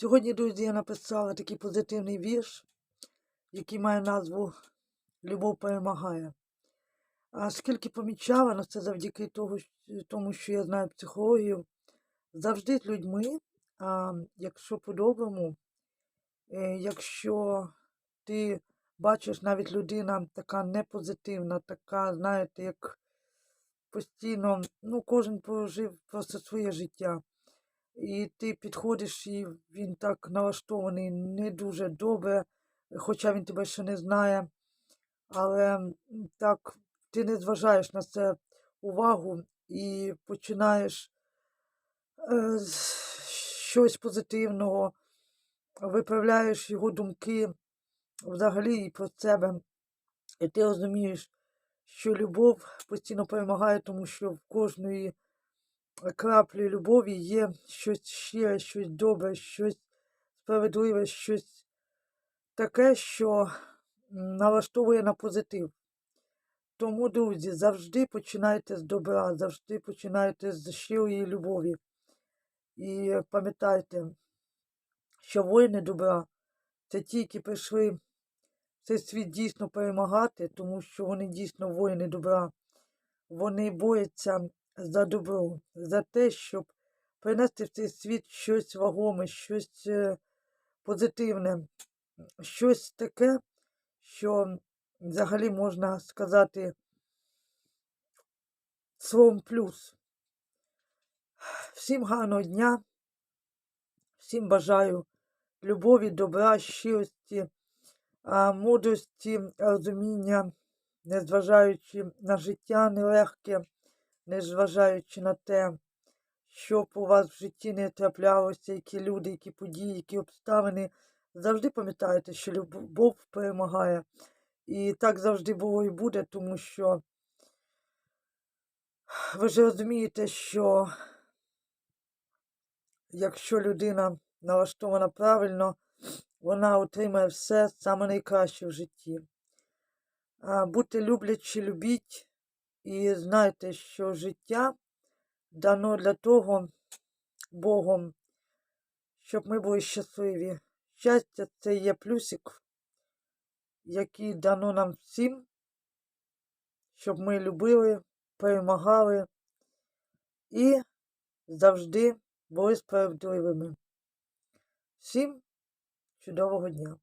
Сьогодні, друзі, я написала такий позитивний вірш, який має назву Любов перемагає. А скільки помічала, ну це завдяки того, тому, що я знаю психологію, завжди з людьми, а, якщо по-доброму, е, якщо ти бачиш навіть людина така непозитивна, така, знаєте, як постійно, ну, кожен прожив просто своє життя. І ти підходиш, і він так налаштований не дуже добре, хоча він тебе ще не знає. Але так ти не зважаєш на це увагу і починаєш е, з щось позитивного, виправляєш його думки взагалі і про себе. І ти розумієш, що любов постійно перемагає, тому що в кожної краплі любові є щось щире, щось добре, щось справедливе, щось таке, що налаштовує на позитив. Тому, друзі, завжди починайте з добра, завжди починайте з щирої любові. І пам'ятайте, що воїни добра це ті, які прийшли цей світ дійсно перемагати, тому що вони дійсно воїни добра. Вони борються за добро, за те, щоб принести в цей світ щось вагоме, щось е, позитивне, щось таке, що взагалі можна сказати словом плюс. Всім гарного дня, всім бажаю любові, добра, щирості, мудрості, розуміння, незважаючи на життя нелегке, незважаючи на те, що б у вас в житті не траплялося, які люди, які події, які обставини. Завжди пам'ятайте, що любов перемагає. І так завжди було і буде, тому що ви ж розумієте, що якщо людина налаштована правильно, вона отримає все саме найкраще в житті. А, Будьте люблячі, любіть і знайте, що життя дано для того Богом, щоб ми були щасливі. Щастя це є плюсик, який дано нам всім, щоб ми любили, перемагали і завжди були справедливими. Всім чудового дня!